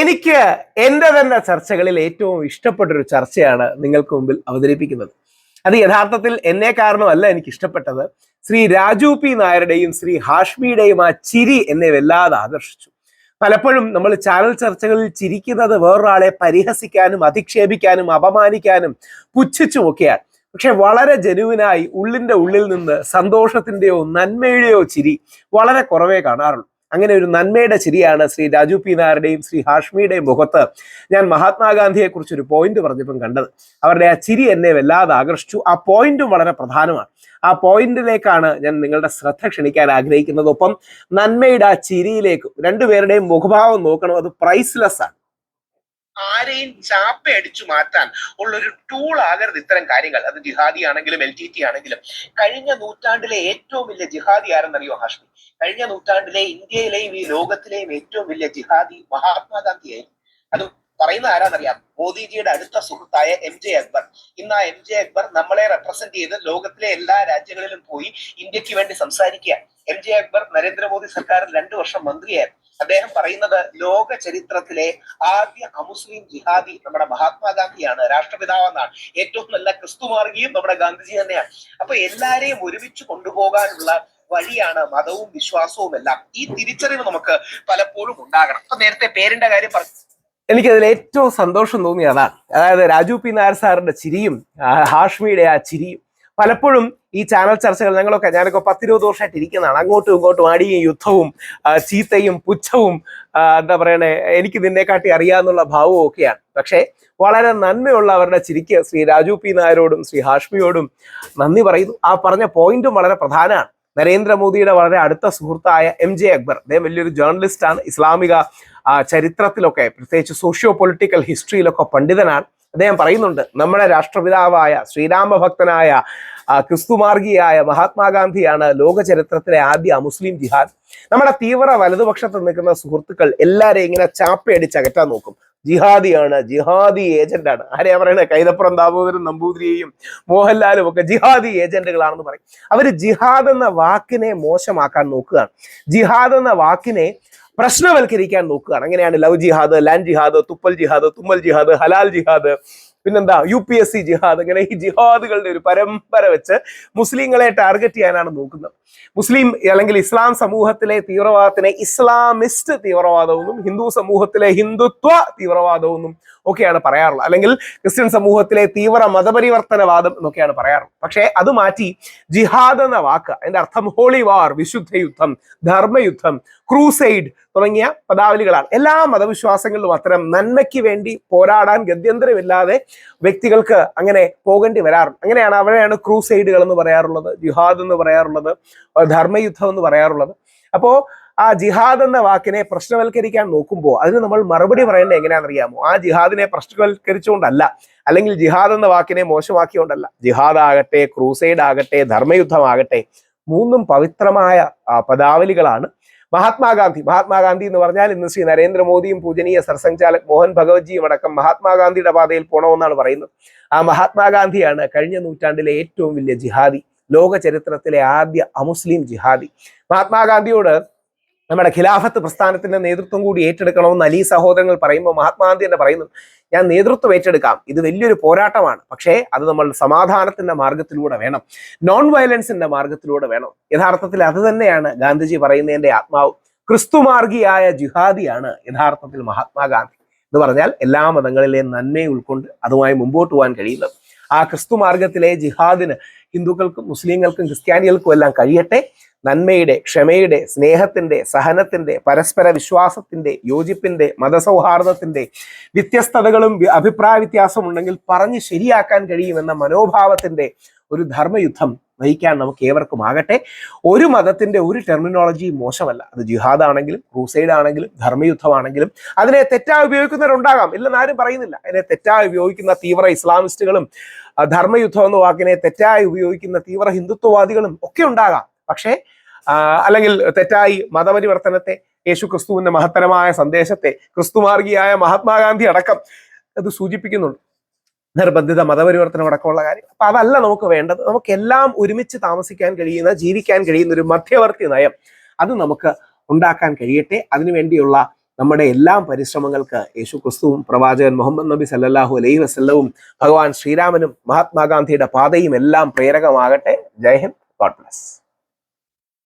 എനിക്ക് എന്റെ തന്നെ ചർച്ചകളിൽ ഏറ്റവും ഇഷ്ടപ്പെട്ടൊരു ചർച്ചയാണ് നിങ്ങൾക്ക് മുമ്പിൽ അവതരിപ്പിക്കുന്നത്. അത് യഥാർത്ഥത്തിൽ എന്നെ കാരണമല്ല എനിക്ക് ഇഷ്ടപ്പെട്ടത്. ശ്രീ രാജു പി നായരുടെയും ശ്രീ ഹാഷ്മിയുടെയും ആ ചിരി എന്നെ വല്ലാതെ ആകർഷിച്ചു. പലപ്പോഴും നമ്മൾ ചാനൽ ചർച്ചകളിൽ ചിരിക്കുന്നത് വേറൊരാളെ പരിഹസിക്കാനും അധിക്ഷേപിക്കാനും അപമാനിക്കാനും പുച്ഛിച്ചുമൊക്കെയാണ്. പക്ഷെ വളരെ ജനുവിനായി ഉള്ളിന്റെ ഉള്ളിൽ നിന്ന് സന്തോഷത്തിന്റെയോ നന്മയുടെയോ ചിരി വളരെ കുറവേ കാണാറുള്ളൂ. അങ്ങനെ ഒരു നന്മയുടെ ചിരിയാണ് ശ്രീ രാജു പി നായരുടെയും ശ്രീ ഹാഷ്മിയുടെയും മുഖത്ത് ഞാൻ മഹാത്മാഗാന്ധിയെ കുറിച്ച് ഒരു പോയിന്റ് പറഞ്ഞപ്പം കണ്ടത്. അവരുടെ ആ ചിരി എന്നെ വല്ലാതെ ആകർഷിച്ചു. ആ പോയിന്റും വളരെ പ്രധാനമാണ്. ആ പോയിന്റിലേക്കാണ് ഞാൻ നിങ്ങളുടെ ശ്രദ്ധ ക്ഷണിക്കാൻ ആഗ്രഹിക്കുന്നത് ഒപ്പം നന്മയുടെ ആ ചിരിയിലേക്ക് രണ്ടുപേരുടെയും മുഖഭാവം നോക്കണം. അത് പ്രൈസ്ലെസ് ആണ്. ആരെയും ചാപ്പയടിച്ചു മാറ്റാൻ ഉള്ള ഒരു ടൂൾ ആകരുത് ഇത്തരം കാര്യങ്ങൾ. അത് ജിഹാദി ആണെങ്കിലും എൽ ടി ടി ആണെങ്കിലും. കഴിഞ്ഞ നൂറ്റാണ്ടിലെ ഏറ്റവും വലിയ ജിഹാദി ആരെന്നറിയോ ഹാഷ്മി? കഴിഞ്ഞ നൂറ്റാണ്ടിലെ ഇന്ത്യയിലെയും ഈ ലോകത്തിലെയും ഏറ്റവും വലിയ ജിഹാദി മഹാത്മാഗാന്ധിയായിരുന്നു അത് പറയുന്ന ആരാന്നറിയാം? മോദിജിയുടെ അടുത്ത സുഹൃത്തായ എം ജെ അക്ബർ ഇന്ന് ആ എം ജെ അക്ബർ നമ്മളെ റെപ്രസെന്റ് ചെയ്ത് ലോകത്തിലെ എല്ലാ രാജ്യങ്ങളിലും പോയി ഇന്ത്യയ്ക്ക് വേണ്ടി സംസാരിക്കുക എം ജെ അക്ബർ നരേന്ദ്രമോദി സർക്കാരിൽ രണ്ടു വർഷം മന്ത്രിയായിരുന്നു. അദ്ദേഹം പറയുന്നത് ലോക ചരിത്രത്തിലെ ആദ്യ അമുസ്ലിം ജിഹാദി നമ്മുടെ മഹാത്മാഗാന്ധിയാണ് രാഷ്ട്രപിതാവെന്നാണ്. ഏറ്റവും നല്ല ക്രിസ്തുമാർഗിയും നമ്മുടെ ഗാന്ധിജി തന്നെയാണ്. അപ്പൊ എല്ലാരെയും ഒരുമിച്ച് കൊണ്ടുപോകാനുള്ള വഴിയാണ് മതവും വിശ്വാസവും എല്ലാം. ഈ തിരിച്ചറിവ് നമുക്ക് പലപ്പോഴും ഉണ്ടാകണം. അപ്പൊ നേരത്തെ പേരിന്റെ കാര്യം പറഞ്ഞു എനിക്കതിൽ ഏറ്റവും സന്തോഷം തോന്നി അതാണ്. അതായത് രാജു പി നായർ സാറിന്റെ ചിരിയും ഹാഷ്മിയുടെ ആ ചിരിയും പലപ്പോഴും ഈ ചാനൽ ചർച്ചകൾ ഞങ്ങളൊക്കെ ഞാനൊക്കെ പത്തിരുപത് വർഷമായിട്ട് ഇരിക്കുന്നതാണ്. അങ്ങോട്ടും ഇങ്ങോട്ടും അടിയും യുദ്ധവും ചീത്തയും പുച്ഛവും എന്താ പറയണേ എനിക്ക് നിന്നെക്കാട്ടി അറിയാന്നുള്ള ഭാവവും ഒക്കെയാണ്. പക്ഷേ വളരെ നന്മയുള്ള അവരുടെ ചിരിക്ക് ശ്രീ രാജു പി നായരോടും ശ്രീ ഹാഷ്മിയോടും നന്ദി പറയുന്നു. ആ പറഞ്ഞ പോയിന്റും വളരെ പ്രധാനമാണ്. നരേന്ദ്രമോദിയുടെ വളരെ അടുത്ത സുഹൃത്തായ എം ജെ അക്ബർ അദ്ദേഹം വലിയൊരു ജേർണലിസ്റ്റ് ആണ് ഇസ്ലാമിക ചരിത്രത്തിലൊക്കെ പ്രത്യേകിച്ച് സോഷ്യോ പൊളിറ്റിക്കൽ ഹിസ്റ്ററിയിലൊക്കെ പണ്ഡിതനാണ്. അദ്ദേഹം പറയുന്നുണ്ട് നമ്മുടെ രാഷ്ട്രപിതാവായ ശ്രീരാമഭക്തനായ ക്രിസ്തുമാർഗിയായ മഹാത്മാഗാന്ധിയാണ് ലോക ചരിത്രത്തിലെ ആദ്യ മുസ്ലിം ജിഹാദ്. നമ്മുടെ തീവ്ര വലതുപക്ഷത്ത് നിൽക്കുന്ന സുഹൃത്തുക്കൾ എല്ലാരെയും ഇങ്ങനെ ചാപ്പയടിച്ച് അകറ്റാൻ നോക്കും. ജിഹാദിയാണ് ജിഹാദി ഏജന്റാണ്. ആരെയാ പറയണേ? കൈതപ്പുറം ദാമോദരൻ നമ്പൂതിരിയെയും മോഹൻലാലും ഒക്കെ ജിഹാദി ഏജന്റുകളാണെന്ന് പറയും. അവർ ജിഹാദ് എന്ന വാക്കിനെ മോശമാക്കാൻ നോക്കുകയാണ്. ജിഹാദ് എന്ന വാക്കിനെ പ്രശ്നവൽക്കരിക്കാൻ നോക്കുകയാണ്. അങ്ങനെയാണ് ലവ് ജിഹാദ് ലാൻഡ് ജിഹാദ് തുപ്പൽ ജിഹാദ് തുമ്മൽ ജിഹാദ് ഹലാൽ ജിഹാദ് പിന്നെന്താ യു പി എസ് സി ജിഹാദ്. അങ്ങനെ ഈ ജിഹാദുകളുടെ ഒരു പരമ്പര വെച്ച് മുസ്ലിങ്ങളെ ടാർഗറ്റ് ചെയ്യാനാണ് നോക്കുന്നത്. മുസ്ലിം അല്ലെങ്കിൽ ഇസ്ലാം സമൂഹത്തിലെ തീവ്രവാദത്തിനെ ഇസ്ലാമിസ്റ്റ് തീവ്രവാദമെന്നും ഹിന്ദു സമൂഹത്തിലെ ഹിന്ദുത്വ തീവ്രവാദമെന്നും ഒക്കെയാണ് പറയാറുള്ളത്. അല്ലെങ്കിൽ ക്രിസ്ത്യൻ സമൂഹത്തിലെ തീവ്ര മതപരിവർത്തനവാദം എന്നൊക്കെയാണ് പറയാറുള്ളത്. പക്ഷേ അത് മാറ്റി ജിഹാദ് എന്ന വാക്ക് അതിന്റെ അർത്ഥം ഹോളി വാർ വിശുദ്ധ യുദ്ധം ധർമ്മയുദ്ധം ക്രൂസൈഡ് തുടങ്ങിയ പദാവലികളാണ്. എല്ലാ മതവിശ്വാസങ്ങളിലും അത്തരം നന്മയ്ക്ക് വേണ്ടി പോരാടാൻ ഗത്യന്തരമില്ലാതെ വ്യക്തികൾക്ക് അങ്ങനെ പോകേണ്ടി വരാറുണ്ട്. അങ്ങനെയാണ് അവരെയാണ് ക്രൂസൈഡുകൾ എന്ന് പറയാറുള്ളത് ജിഹാദ് എന്ന് പറയാറുള്ളത് ധർമ്മയുദ്ധം എന്ന് പറയാറുള്ളത്. അപ്പോ ആ ജിഹാദ് എന്ന വാക്കിനെ പ്രശ്നവൽക്കരിക്കാൻ നോക്കുമ്പോൾ അതിന് നമ്മൾ മറുപടി പറയേണ്ടത് എങ്ങനെയാണെന്നറിയാമോ ആ ജിഹാദിനെ പ്രശ്നവൽക്കരിച്ചുകൊണ്ടല്ല. അല്ലെങ്കിൽ ജിഹാദ് എന്ന വാക്കിനെ മോശമാക്കിയോണ്ടല്ല ജിഹാദ് ആകട്ടെ ക്രൂസൈഡ് ആകട്ടെ ധർമ്മയുദ്ധമാകട്ടെ മൂന്നും പവിത്രമായ പദാവലികളാണ് മഹാത്മാഗാന്ധി മഹാത്മാഗാന്ധി എന്ന് പറഞ്ഞാൽ ഇന്ന് ശ്രീ നരേന്ദ്രമോദിയും പൂജനീയ സർസംഘചാലക് മോഹൻ ഭഗവത്ജിയും അടക്കം മഹാത്മാഗാന്ധിയുടെ പാതയിൽ പോണമെന്നാണ് പറയുന്നത്. ആ മഹാത്മാഗാന്ധിയാണ് കഴിഞ്ഞ നൂറ്റാണ്ടിലെ ഏറ്റവും വലിയ ജിഹാദി ലോക ചരിത്രത്തിലെ ആദ്യ അമുസ്ലിം ജിഹാദി. മഹാത്മാഗാന്ധിയോട് നമ്മുടെ ഖിലാഫത്ത് പ്രസ്ഥാനത്തിന്റെ നേതൃത്വം കൂടി ഏറ്റെടുക്കണമെന്ന് അലി സഹോദരങ്ങൾ പറയുമ്പോൾ മഹാത്മാഗാന്ധി തന്നെ പറയുന്നു ഞാൻ നേതൃത്വം ഏറ്റെടുക്കാം. ഇത് വലിയൊരു പോരാട്ടമാണ്. പക്ഷേ അത് നമ്മൾ സമാധാനത്തിന്റെ മാർഗത്തിലൂടെ വേണം. നോൺ വയലൻസിന്റെ മാർഗത്തിലൂടെ വേണം. യഥാർത്ഥത്തിൽ അത് തന്നെയാണ് ഗാന്ധിജി പറയുന്നതിന്റെ ആത്മാവ്. ക്രിസ്തുമാർഗിയായ ജിഹാദിയാണ് യഥാർത്ഥത്തിൽ മഹാത്മാഗാന്ധി. എന്ന് പറഞ്ഞാൽ എല്ലാ മതങ്ങളിലെയും നന്മയെ ഉൾക്കൊണ്ട് അതുമായി മുമ്പോട്ട് പോകാൻ കഴിയുന്നത്. ആ ക്രിസ്തു മാർഗത്തിലെ ജിഹാദിന് ഹിന്ദുക്കൾക്കും മുസ്ലിങ്ങൾക്കും ക്രിസ്ത്യാനികൾക്കും എല്ലാം കഴിയട്ടെ. നന്മയുടെ ക്ഷമയുടെ സ്നേഹത്തിന്റെ സഹനത്തിന്റെ പരസ്പര വിശ്വാസത്തിന്റെ യോജിപ്പിന്റെ മതസൗഹാർദ്ദത്തിന്റെ വ്യത്യസ്തതകളും അഭിപ്രായ വ്യത്യാസം ഉണ്ടെങ്കിൽ പറഞ്ഞ് ശരിയാക്കാൻ കഴിയുമെന്ന മനോഭാവത്തിന്റെ ഒരു ധർമ്മയുദ്ധം നയിക്കാൻ നമുക്ക് ഏവർക്കും ആകട്ടെ. ഒരു മതത്തിന്റെ ഒരു ടെർമിനോളജി മോശമല്ല. അത് ജിഹാദ് ആണെങ്കിലും ക്രൂസൈഡ് ആണെങ്കിലും ധർമ്മയുദ്ധമാണെങ്കിലും അതിനെ തെറ്റായി ഉപയോഗിക്കുന്നവരുണ്ടാകാം. ഇല്ലെന്ന് ആരും പറയുന്നില്ല. അതിനെ തെറ്റായി ഉപയോഗിക്കുന്ന തീവ്ര ഇസ്ലാമിസ്റ്റുകളും ധർമ്മയുദ്ധം എന്ന വാക്കിനെ തെറ്റായി ഉപയോഗിക്കുന്ന തീവ്ര ഹിന്ദുത്വവാദികളും ഒക്കെ ഉണ്ടാകാം. പക്ഷേ അല്ലെങ്കിൽ തെറ്റായി മതപരിവർത്തനത്തെ യേശു ക്രിസ്തുവിന്റെ മഹത്തരമായ സന്ദേശത്തെ ക്രിസ്തുമാർഗിയായ മഹാത്മാഗാന്ധി അടക്കം അത് സൂചിപ്പിക്കുന്നുണ്ട്. നിർബന്ധിത മതപരിവർത്തനം അടക്കമുള്ള കാര്യം. അപ്പൊ അതല്ല നമുക്ക് വേണ്ടത്. നമുക്ക് എല്ലാം ഒരുമിച്ച് താമസിക്കാൻ കഴിയുന്ന ജീവിക്കാൻ കഴിയുന്ന ഒരു മധ്യവർത്തി നയം അത് നമുക്ക് ഉണ്ടാക്കാൻ കഴിയട്ടെ. അതിനുവേണ്ടിയുള്ള നമ്മുടെ എല്ലാ പരിശ്രമങ്ങൾക്ക് യേശു ക്രിസ്തുവും പ്രവാചകൻ മുഹമ്മദ് നബി സല്ലാഹു അലൈഹി വസല്ലവും ഭഗവാൻ ശ്രീരാമനും മഹാത്മാഗാന്ധിയുടെ പാതയും എല്ലാം പ്രേരകമാകട്ടെ. ജയ് ഹിന്ദ്. God bless.